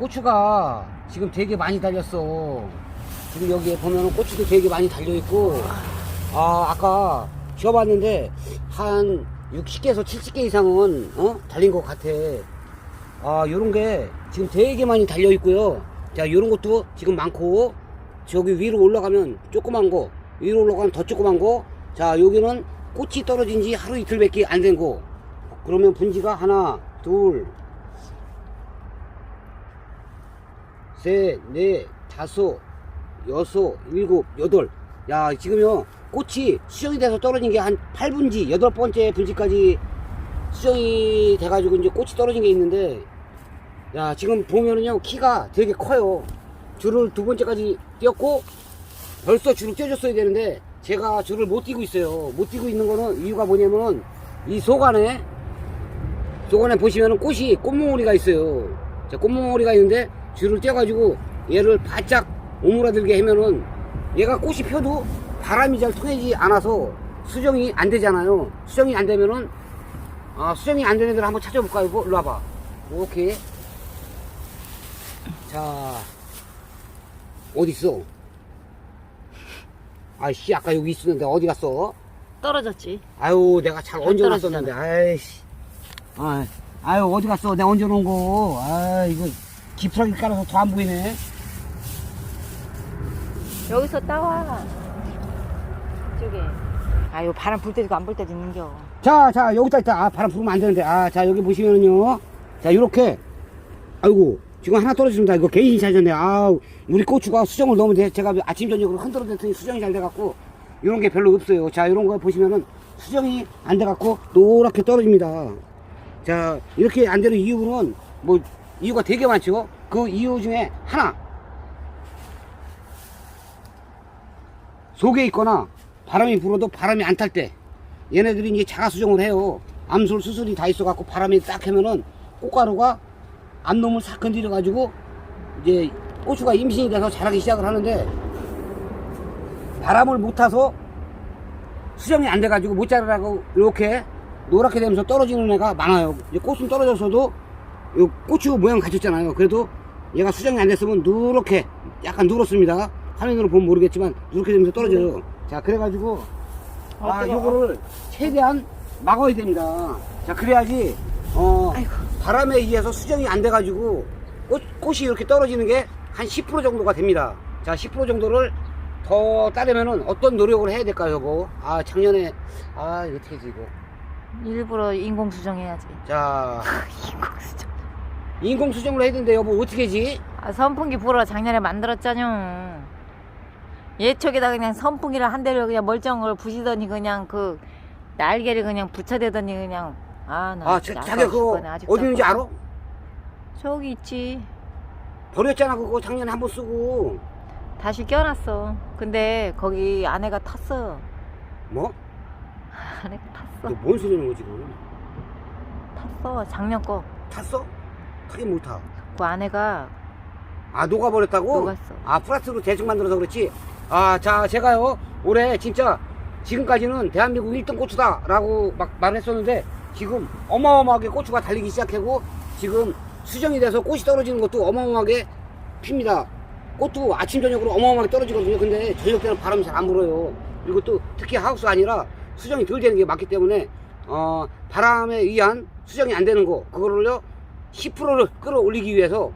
고추가 지금 되게 많이 달렸어. 지금 여기에 보면 고추도 되게 많이 달려있고, 아, 아까 지어봤는데, 한 60개에서 70개 이상은, 어? 달린 것 같아. 아, 요런 게 지금 되게 많이 달려있고요. 자, 요런 것도 지금 많고, 저기 위로 올라가면 조그만 거, 위로 올라가면 더 조그만 거, 자, 여기는 꽃이 떨어진 지 하루 이틀밖에 안 된 거. 그러면 분지가 하나, 둘, 셋, 넷, 다섯, 여섯, 일곱, 여덟. 야, 지금요, 꽃이 수정이 돼서 떨어진 게 한 8분지, 여덟 번째 분지까지 수정이 돼가지고 이제 꽃이 떨어진 게 있는데, 야, 지금 보면은요, 키가 되게 커요. 줄을 두 번째까지 띄었고, 벌써 줄을 떼줬어야 되는데, 제가 줄을 못 띄고 있어요. 못 띄고 있는 거는 이유가 뭐냐면은, 이 속안에, 속안에 보시면은 꽃이, 꽃몽오리가 있어요. 자, 꽃몽오리가 있는데, 줄을 떼가지고, 얘를 바짝 오므라들게 하면은, 얘가 꽃이 펴도 바람이 잘 통하지 않아서 수정이 안 되잖아요. 수정이 안 되면은, 아, 수정이 안 되는 애들 한번 찾아볼까요? 이거? 일로 와봐. 오케이. 자, 어딨어? 아이씨, 아까 여기 있었는데 어디 갔어? 떨어졌지. 아유, 내가 잘잘 얹어놨었는데, 아이씨. 아, 아유, 어디 갔어? 내가 얹어놓은 거. 아, 이거 지푸라기 깔아서 더 안 보이네. 여기서 따와. 저기. 아유 바람 불 때도 안 불 때도 있는겨. 자, 자, 여기다 있다. 아, 바람 불면 안 되는데. 아, 자, 여기 보시면은요. 자, 요렇게. 아이고, 지금 하나 떨어졌습니다. 이거 개인이 찾았네. 아 우리 고추가 수정을 너무 돼. 제가 아침, 저녁으로 흔들어 댔더니 수정이 잘 돼갖고, 요런 게 별로 없어요. 자, 요런 거 보시면은 수정이 안 돼갖고, 노랗게 떨어집니다. 자, 이렇게 안 되는 이유는, 뭐, 이유가 되게 많죠. 그 이유 중에 하나. 속에 있거나, 바람이 불어도 바람이 안 탈 때, 얘네들이 이제 자가 수정을 해요. 암술 수술이 다 있어갖고 바람이 딱 하면은 꽃가루가 암놈을 싹 건드려가지고 이제 고추가 임신이 돼서 자라기 시작을 하는데 바람을 못 타서 수정이 안 돼가지고 못 자라고 이렇게 노랗게 되면서 떨어지는 애가 많아요. 이제 꽃은 떨어져서도 요 고추 모양 갖췄잖아요. 그래도 얘가 수정이 안 됐으면 누렇게 약간 누렇습니다. 화면으로 보면 모르겠지만 누렇게 되면서 떨어져요. 자 그래가지고 아, 요거를 최대한 막아야 됩니다. 자, 그래야지, 어, 아이고. 바람에 의해서 수정이 안 돼가지고, 꽃, 꽃이 이렇게 떨어지는 게 한 10% 정도가 됩니다. 자, 10% 정도를 더 따려면은 어떤 노력을 해야 될까요, 여보? 아, 작년에, 아, 이거 어떻게 하지, 이거. 일부러 인공 수정해야지. 자, 인공 수정. 인공 수정을 해야 되는데, 여보, 어떻게 하지? 아 선풍기 불어 작년에 만들었잖요. 예초기다 그냥 선풍기를 한 대를 그냥 멀쩡을 부시더니 그냥 그 날개를 그냥 붙여대더니 그냥 아나 아, 자, 자기 그거 어디 있는지 알아? 저기 있지. 버렸잖아, 그거 작년에 한 번 쓰고. 다시 껴놨어. 근데 거기 아내가 탔어. 뭐? 아내가 너 탔어. 뭔 소리 하는 거지, 지금? 탔어. 작년 거. 탔어? 타긴 못 타. 그 아내가 아 녹아버렸다고? 녹았어. 아 플라스로 대충 만들어서 그렇지 아 자 제가요 올해 진짜 지금까지는 대한민국 1등 고추다 라고 막 말했었는데 지금 어마어마하게 고추가 달리기 시작하고 지금 수정이 돼서 꽃이 떨어지는 것도 어마어마하게 핍니다 꽃도 아침 저녁으로 어마어마하게 떨어지거든요 근데 저녁 때는 바람이 잘 안 불어요 그리고 또 특히 하우스 아니라 수정이 덜 되는 게 많기 때문에 어 바람에 의한 수정이 안 되는 거 그거를요 10%를 끌어올리기 위해서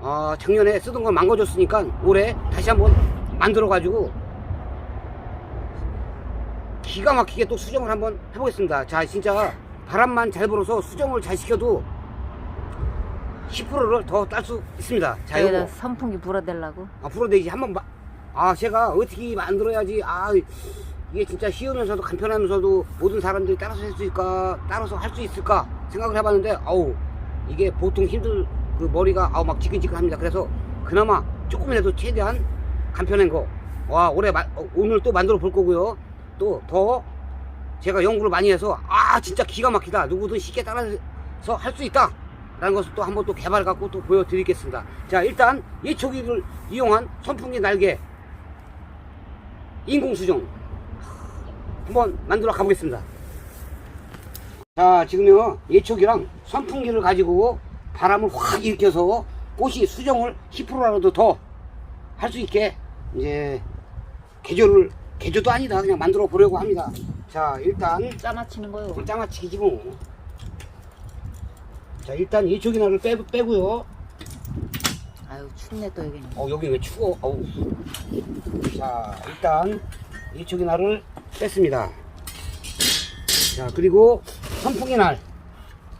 어, 작년에 쓰던 걸 망가졌으니까 올해 다시 한번 만들어 가지고 기가 막히게 또 수정을 한번 해보겠습니다. 자, 진짜 바람만 잘 불어서 수정을 잘 시켜도 10%를 더 딸 수 있습니다. 자, 여기다 이거 선풍기 불어대려고. 앞으로 내지 한번 봐. 아, 제가 어떻게 만들어야지. 아, 이게 진짜 쉬우면서도 간편하면서도 모든 사람들이 따라서 할 수 있을까, 따라서 할 수 있을까 생각을 해봤는데, 아우, 이게 보통 힘들, 그 머리가 아우 막 지끈지끈합니다. 그래서 그나마 조금이라도 최대한 간편한 거. 와, 올해 마- 어, 오늘 또 만들어 볼 거고요. 또 더 제가 연구를 많이 해서 아, 진짜 기가 막히다. 누구든 쉽게 따라서 할 수 있다. 라는 것을 또 한번 또 개발 갖고 또 보여드리겠습니다. 자, 일단 예초기를 이용한 선풍기 날개 인공수정 한번 만들어 가보겠습니다. 자, 지금요 예초기랑 선풍기를 가지고 바람을 확 일으켜서 꽃이 수정을 10%라도 더 할 수 있게 이제 개조를 개조도 아니다 그냥 만들어 보려고 합니다. 자 일단 짜맞히는 거요. 장아치기지 뭐. 자 일단 이쪽이나를 빼, 빼고요. 아유 춥네 또 여기는. 어 여기 왜 추워? 어우. 자 일단 날을 뺐습니다. 자 그리고 선풍기 날.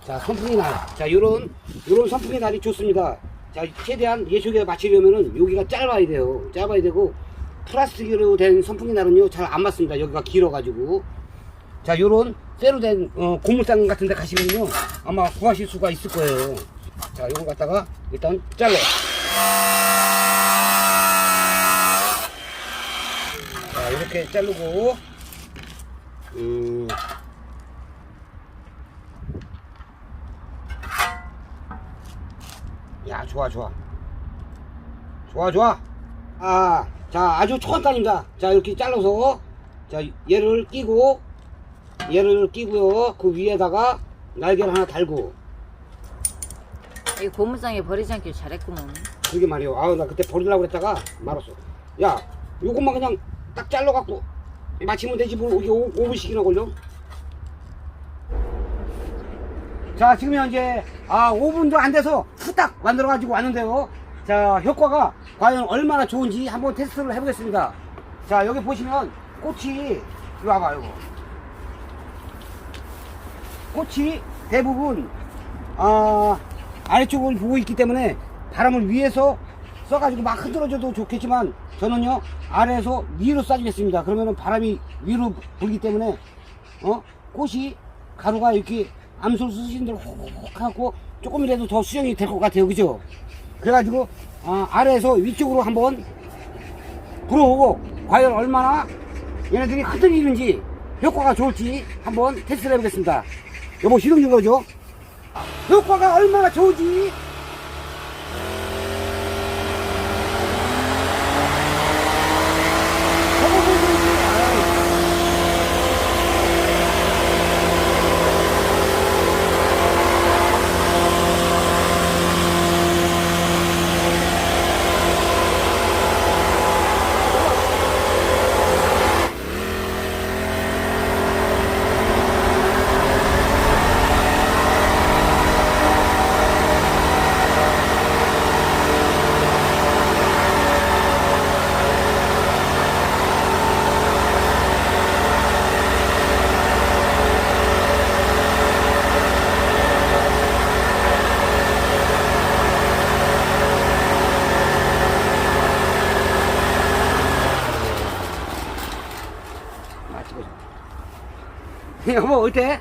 자 선풍기 날. 자 요런 요런 선풍기 날이 좋습니다. 자 최대한 예쪽에 맞추려면은 여기가 짧아야 돼요. 짧아야 되고 플라스틱으로 된 선풍기 날은요 잘 안 맞습니다. 여기가 길어가지고. 자 요런 쇠로 된 어, 고물상 같은 데 가시면요 아마 구하실 수가 있을 거예요. 자 요거 갖다가 일단 잘라. 자, 이렇게 자르고, 음, 좋아, 좋아. 좋아, 좋아. 아, 자, 아주 초간단입니다. 자, 이렇게 잘라서, 자, 얘를 끼고, 얘를 끼고요. 그 위에다가 날개를 하나 달고, 이 고물상에 버리지 않길 잘했구먼. 그게 말이에요. 아우, 나 그때 버리려고 그랬다가 말았어. 야, 요것만 그냥 딱 잘라갖고 마치면 되지. 뭐, 이게 5, 5분씩이나 걸려? 자, 지금 현재, 아, 5분도 안 돼서 후딱 만들어 가지고 왔는데요. 자, 효과가 과연 얼마나 좋은지 한번 테스트를 해보겠습니다. 자, 여기 보시면 꽃이, 이거. 꽃이 대부분, 아, 아래쪽을 보고 있기 때문에 바람을 위에서 써가지고 막 흔들어줘도 좋겠지만 저는요 아래에서 위로 쏴주겠습니다 그러면은 바람이 위로 불기 때문에 어 꽃이 가루가 이렇게 쓰신 대로 혹 하고 조금이라도 더 수정이 될 것 같아요. 그죠? 그래가지고 아, 아래에서 위쪽으로 한번 불어오고 과연 얼마나 얘네들이 흔들리는지 효과가 좋을지 한번 테스트를 해보겠습니다. 여보 시동 준 거죠? 효과가 얼마나 좋은지 아, 찍어줘. 여보, 어때?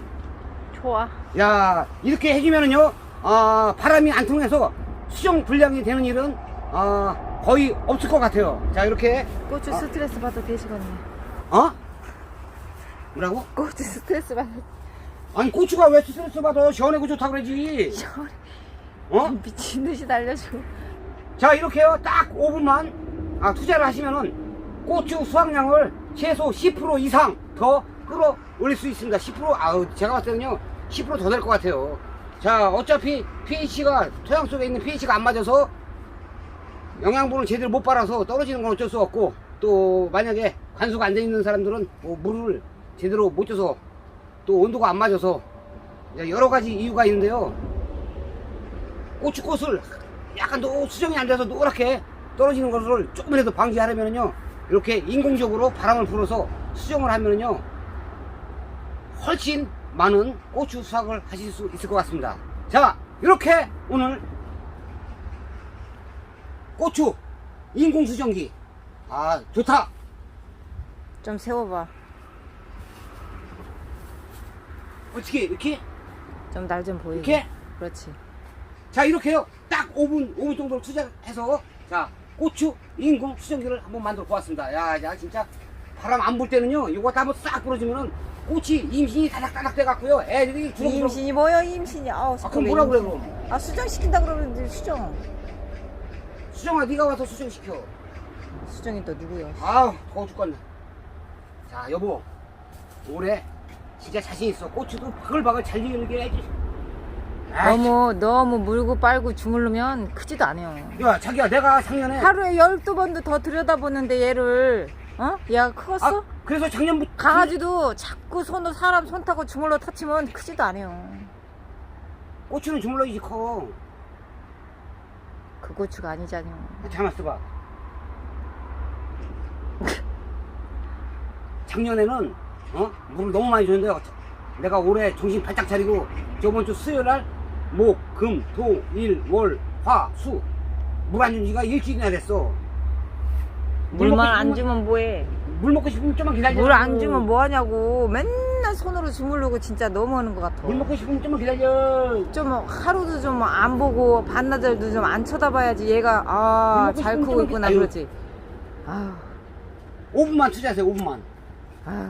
좋아. 야, 이렇게 해주면은요, 어, 바람이 안 통해서 수정 불량이 되는 일은, 어, 거의 없을 것 같아요. 자, 이렇게, 고추 스트레스 받아 되시겠네. 어? 뭐라고? 고추 스트레스 받아. 아니, 고추가 왜 스트레스 받아? 시원하고 좋다 그러지. 시원해. 어? 미친 듯이 달려주고. 자, 이렇게요, 딱 5분만, 아, 투자를 하시면은, 고추 수확량을 최소 10% 이상 더 끌어 올릴 수 있습니다. 10%, 아우, 제가 봤을 때는요, 10%더 될 것 같아요. 자, 어차피 pH가, 토양 속에 있는 pH가 안 맞아서 영양분을 제대로 못 빨아서 떨어지는 건 어쩔 수 없고, 또 만약에 관수가 안 돼 있는 사람들은 뭐 물을 제대로 못 줘서 또 온도가 안 맞아서 여러 가지 이유가 있는데요. 고추꽃을 약간 노, 수정이 안 돼서 노랗게 떨어지는 것을 조금이라도 방지하려면요 이렇게 인공적으로 바람을 불어서 수정을 하면요 훨씬 많은 고추 수확을 하실 수 있을 것 같습니다 자 이렇게 오늘 고추 인공 수정기 아 좋다 좀 세워봐. 어떻게 이렇게 좀 날 좀 보이게. 이렇게 그렇지. 자 이렇게요 딱 5분 5분 정도 투자해서 자 고추 인공 수정기를 한번 만들어 보았습니다. 야, 야 진짜 바람 안 불 때는요 이거 다 한번 싹 부러지면은 꽃이 임신이 다닥다닥 돼 갖고요 애들이 주렁주렁. 임신이 뭐야 임신이. 아우 아 그럼 뭐라 그래 그럼? 아 수정 시킨다 그러는데 수정. 수정아 네가 와서 수정 시켜. 수정이 또 누구야? 아우 더워 죽겠네. 자 여보 올해 진짜 자신 있어. 고추도 바글바글 잘 익게. 아이, 너무 너무 물고 빨고 주물르면 크지도 않아요. 야 자기야 내가 작년에 하루에 12번도 더 들여다보는데 얘를 어? 얘가 컸어? 아, 그래서 작년부터 강아지도 자꾸 손으로 사람 손 타고 주물러 터치면 크지도 않아요. 고추는 주물러야지 커 그 고추가 아니잖아요. 잠깐 있어봐 작년에는 어 물을 너무 많이 줬는데 내가 올해 정신 바짝 차리고 저번 주 수요일 날 목, 금, 토, 일, 월, 화, 수 물 안 준 지가 일주일이나 됐어 물 물만 먹고 안 싶으면- 주면 뭐해? 물 먹고 싶으면 좀만 기다려 물 안 주면 뭐 하냐고. 맨날 손으로 주물르고 진짜 너무하는 것 같아. 물 먹고 싶으면 좀만 기다려 좀 하루도 좀 안 보고 반나절도 좀 안 쳐다봐야지 얘가 물아 먹고 잘 싶으면 크고 좀 있구나 아유. 그러지. 아휴 5분만 투자하세요 5분만 아휴.